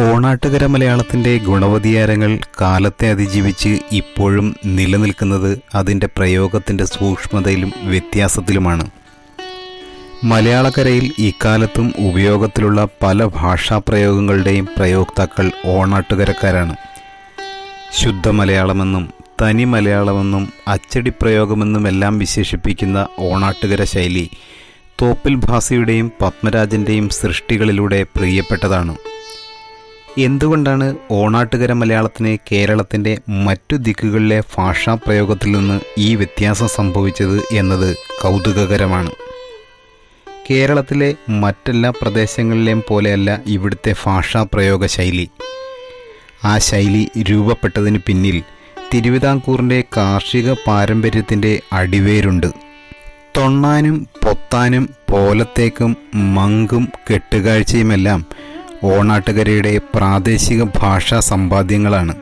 ഓണാട്ടുകര മലയാളത്തിന്റെ ഗുണവതിയാരങ്ങൾ കാലത്തെ അതിജീവിച്ച് ഇപ്പോഴും നിലനിൽക്കുന്നത് അതിന്റെ പ്രയോഗത്തിന്റെ സൂക്ഷ്മതയിലും വ്യത്യാസത്തിലുമാണ്. മലയാളക്കരയിൽ ഇക്കാലത്തും ഉപയോഗത്തിലുള്ള പല ഭാഷാപ്രയോഗങ്ങളുടെയും പ്രയോക്താക്കൾ ഓണാട്ടുകരക്കാരാണ്. ശുദ്ധ മലയാളമെന്നും തനി മലയാളമെന്നും അച്ചടി പ്രയോഗമെന്നുമെല്ലാം വിശേഷിപ്പിക്കുന്ന ഓണാട്ടുകര ശൈലി തോപ്പിൽ ഭാസിയുടെയും പത്മരാജന്റെയും സൃഷ്ടികളിലൂടെ പ്രിയപ്പെട്ടതാണ്. എന്തുകൊണ്ടാണ് ഓണാട്ടുകര മലയാളത്തിന് കേരളത്തിന്റെ മറ്റു ദിക്കുകളിലെ ഭാഷാ പ്രയോഗത്തിൽ നിന്ന് ഈ വ്യത്യാസം സംഭവിച്ചത് എന്നത് കൗതുകകരമാണ്. കേരളത്തിലെ മറ്റെല്ലാ പ്രദേശങ്ങളിലെയും പോലെയല്ല ഇവിടുത്തെ ഭാഷാ പ്രയോഗ ശൈലി. ആ ശൈലി രൂപപ്പെട്ടതിന് പിന്നിൽ തിരുവിതാംകൂറിന്റെ കാർഷിക പാരമ്പര്യത്തിന്റെ അടിവേരുണ്ട്. തൊണ്ണാനും പൊത്താനും പോലത്തേക്കും മങ്കും കെട്ടുകാഴ്ചയുമെല്ലാം ഓണാട്ടുകരയുടെ പ്രാദേശിക ഭാഷാ സമ്പാദ്യങ്ങളാണ്.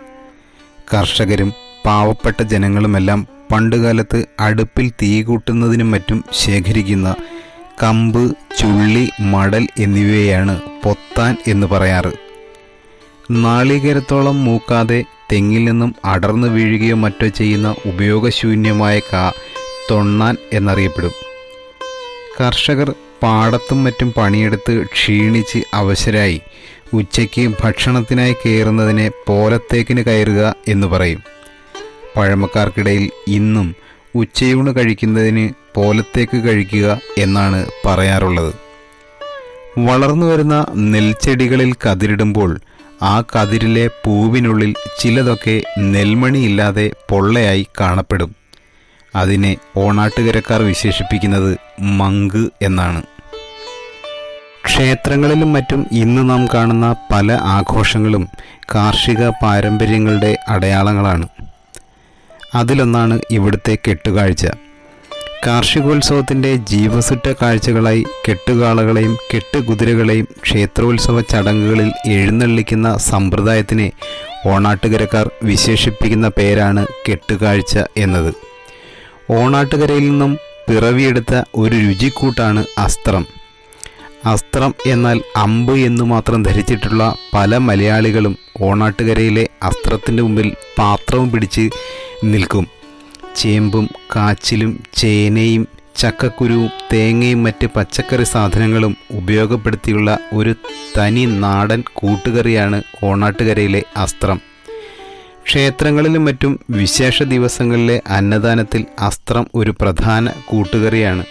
കർഷകരും പാവപ്പെട്ട ജനങ്ങളുമെല്ലാം പണ്ടുകാലത്ത് അടുപ്പിൽ തീ കൂട്ടുന്നതിനും മറ്റും ശേഖരിക്കുന്ന കമ്പ് ചുള്ളി മടൽ എന്നിവയാണ് പൊത്താൻ എന്ന് പറയാറ്. നാളികേരത്തോളം മൂക്കാതെ തെങ്ങിൽ നിന്നും അടർന്നു വീഴുകയോ മറ്റോ ചെയ്യുന്ന ഉപയോഗശൂന്യമായ കാ തൊണ്ണാൻ എന്നറിയപ്പെടും. കർഷകർ പാടത്തും മറ്റും പണിയെടുത്ത് ക്ഷീണിച്ച് അവശരായി. ഉച്ചയ്ക്ക് ഭക്ഷണത്തിനായി കയറുന്നതിനെ പോലത്തേക്കിന് കയറുക എന്ന് പറയും. പഴമക്കാർക്കിടയിൽ ഇന്നും ഉച്ചയൂണ് കഴിക്കുന്നതിന് പോലത്തേക്ക് കഴിക്കുക എന്നാണ് പറയാറുള്ളത്. വളർന്നു വരുന്ന നെൽച്ചെടികളിൽ കതിരിടുമ്പോൾ ആ കതിരിലെ പൂവിനുള്ളിൽ ചിലതൊക്കെ നെൽമണിയില്ലാതെ പൊള്ളയായി കാണപ്പെടും. അതിനെ ഓണാട്ടുകരക്കാർ വിശേഷിപ്പിക്കുന്നത് മങ്ക് എന്നാണ്. ക്ഷേത്രങ്ങളിലും മറ്റും ഇന്ന് നാം കാണുന്ന പല ആഘോഷങ്ങളും കാർഷിക പാരമ്പര്യങ്ങളുടെ അടയാളങ്ങളാണ്. അതിലൊന്നാണ് ഇവിടുത്തെ കെട്ടുകാഴ്ച. കാർഷികോത്സവത്തിന്റെ ജീവസുറ്റ കാഴ്ചകളായി കെട്ടുകാളകളെയും കെട്ടുകുതിരകളെയും ക്ഷേത്രോത്സവ ചടങ്ങുകളിൽ എഴുന്നള്ളിക്കുന്ന സമ്പ്രദായത്തിനെ ഓണാട്ടുകരക്കാർ വിശേഷിപ്പിക്കുന്ന പേരാണ് കെട്ടുകാഴ്ച എന്നത്. ഓണാട്ടുകരയിൽ നിന്നും പിറവിയെടുത്ത ഒരു രുചിക്കൂട്ടാണ് അസ്ത്രം. അസ്ത്രം എന്നാൽ അമ്പ് എന്നു മാത്രം ധരിച്ചിട്ടുള്ള പല മലയാളികളും ഓണാട്ടുകരയിലെ അസ്ത്രത്തിന്റെ മുമ്പിൽ പാത്രവും പിടിച്ച് നിൽക്കും. ചേമ്പും കാച്ചിലും ചേനയും ചക്കക്കുരുവും തേങ്ങയും മറ്റ് പച്ചക്കറി സാധനങ്ങളും ഉപയോഗപ്പെടുത്തിയുള്ള ഒരു തനി നാടൻ കൂട്ടുകറിയാണ് ഓണാട്ടുകരയിലെ അസ്ത്രം. ക്ഷേത്രങ്ങളിലും മറ്റും വിശേഷ ദിവസങ്ങളിലെ അന്നദാനത്തിൽ അസ്ത്രം ഒരു പ്രധാന കൂട്ടുകറിയാണ്.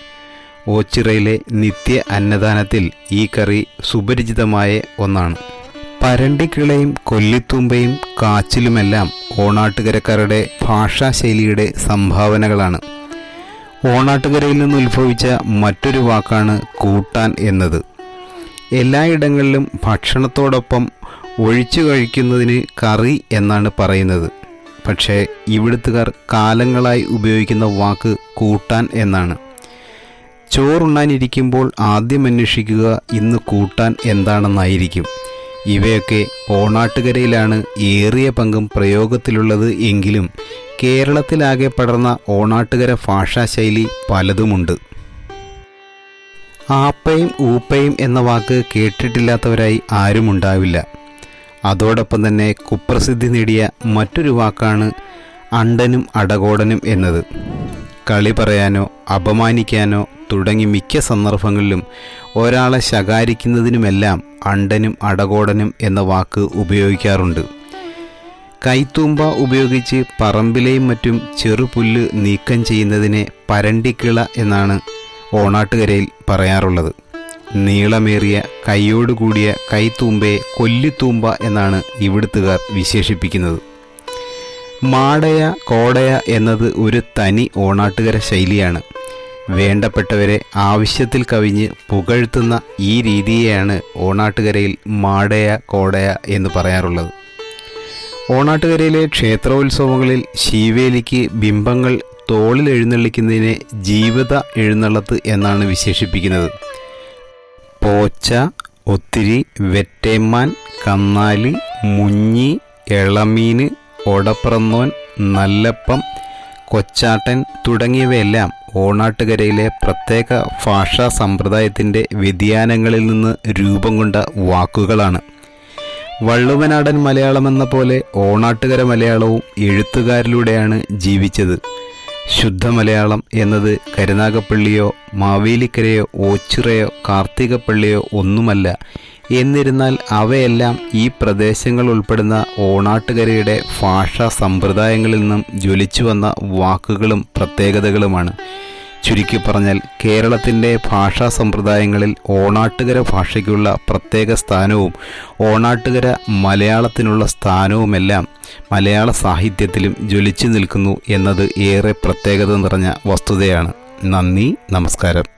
ഓച്ചിറയിലെ നിത്യ അന്നദാനത്തിൽ ഈ കറി സുപരിചിതമായ ഒന്നാണ്. പരണ്ടിക്കിളയും കൊല്ലിത്തൂമ്പയും കാച്ചിലുമെല്ലാം ഓണാട്ടുകരക്കാരുടെ ഭാഷാശൈലിയുടെ സംഭാവനകളാണ്. ഓണാട്ടുകരയിൽ നിന്ന് ഉത്ഭവിച്ച മറ്റൊരു വാക്കാണ് കൂട്ടാൻ എന്നത്. എല്ലായിടങ്ങളിലും ഭക്ഷണത്തോടൊപ്പം ഒഴിച്ചു കഴിക്കുന്നതിന് കറി എന്നാണ് പറയുന്നത്. പക്ഷേ ഇവിടുത്തുകാർ കാലങ്ങളായി ഉപയോഗിക്കുന്ന വാക്ക് കൂട്ടാൻ എന്നാണ്. ചോറുണ്ണാനിരിക്കുമ്പോൾ ആദ്യം അന്വേഷിക്കുക ഇന്ന് കൂട്ടാൻ എന്താണെന്നായിരിക്കും. ഇവയൊക്കെ ഓണാട്ടുകരയിലാണ് ഏറിയ പങ്കും പ്രയോഗത്തിലുള്ളത് എങ്കിലും കേരളത്തിലാകെ പടർന്ന ഓണാട്ടുകര ഭാഷാശൈലി പലതുമുണ്ട്. ആപ്പയും ഊപ്പയും എന്ന വാക്ക് കേട്ടിട്ടില്ലാത്തവരായി ആരുമുണ്ടാവില്ല. അതോടൊപ്പം തന്നെ കുപ്രസിദ്ധി നേടിയ മറ്റൊരു വാക്കാണ് അണ്ടനും അടകോടനും എന്നത്. കളി പറയാനോ അപമാനിക്കാനോ തുടങ്ങി മിക്ക സന്ദർഭങ്ങളിലും ഒരാളെ ശകാരിക്കുന്നതിനുമെല്ലാം അണ്ടനും അടകോടനും എന്ന വാക്ക് ഉപയോഗിക്കാറുണ്ട്. കൈത്തൂമ്പ ഉപയോഗിച്ച് പറമ്പിലെയും മറ്റും ചെറുപുല്ല് നീക്കം ചെയ്യുന്നതിനെ പരണ്ടിക്കിള എന്നാണ് ഓണാട്ടുകരയിൽ പറയാറുള്ളത്. നീളമേറിയ കൈയോടുകൂടിയ കൈത്തൂമ്പയെ കൊല്ലിത്തൂമ്പ എന്നാണ് ഇവിടുത്തുകാർ വിശേഷിപ്പിക്കുന്നത്. മാടയ കോടയ എന്നത് ഒരു തനി ഓണാട്ടുകര ശൈലിയാണ്. വേണ്ടപ്പെട്ടവരെ ആവശ്യത്തിൽ കവിഞ്ഞ് പുകഴ്ത്തുന്ന ഈ രീതിയെയാണ് ഓണാട്ടുകരയിൽ മാടയ കോടയ എന്ന് പറയാറുള്ളത്. ഓണാട്ടുകരയിലെ ക്ഷേത്രോത്സവങ്ങളിൽ ശീവേലിക്ക് ബിംബങ്ങൾ തോളിൽ എഴുന്നള്ളിക്കുന്നതിനെ ജീവിത എഴുന്നള്ളത്ത് എന്നാണ് വിശേഷിപ്പിക്കുന്നത്. പോച്ച ഒത്തിരി വെറ്റേമാൻ കന്നാലി മുഞ്ഞി എളമീൻ ഒടപ്രന്നോൻ നല്ലപ്പം കൊച്ചാട്ടൻ തുടങ്ങിയവയെല്ലാം ഓണാട്ടുകരയിലെ പ്രത്യേക ഭാഷാ സമ്പ്രദായത്തിന്റെ വ്യതിയാനങ്ങളിൽ നിന്ന് രൂപം കൊണ്ട വാക്കുകളാണ്. വള്ളുവനാടൻ മലയാളം എന്ന പോലെ ഓണാട്ടുകര മലയാളവും എഴുത്തുകാരിലൂടെയാണ് ജീവിച്ചത്. ശുദ്ധ മലയാളം എന്നത് കരുനാഗപ്പള്ളിയോ മാവേലിക്കരയോ ഓച്ചിറയോ കാർത്തികപ്പള്ളിയോ ഒന്നുമല്ല. എന്നിരുന്നാൽ അവയെല്ലാം ഈ പ്രദേശങ്ങൾ ഉൾപ്പെടുന്ന ഓണാട്ടുകരയുടെ ഭാഷാ സമ്പ്രദായങ്ങളിൽ നിന്നും ജ്വലിച്ചു വന്ന വാക്കുകളും പ്രത്യേകതകളുമാണ്. ചുരുക്കി പറഞ്ഞാൽ കേരളത്തിന്റെ ഭാഷാ സമ്പ്രദായങ്ങളിൽ ഓണാട്ടുകര ഭാഷയ്ക്കുള്ള പ്രത്യേക സ്ഥാനവും ഓണാട്ടുകര മലയാളത്തിനുള്ള സ്ഥാനവുമെല്ലാം മലയാള സാഹിത്യത്തിലും ജ്വലിച്ചു നിൽക്കുന്നു എന്നത് ഏറെ പ്രത്യേകത നിറഞ്ഞ വസ്തുതയാണ്. നന്ദി നമസ്കാരം.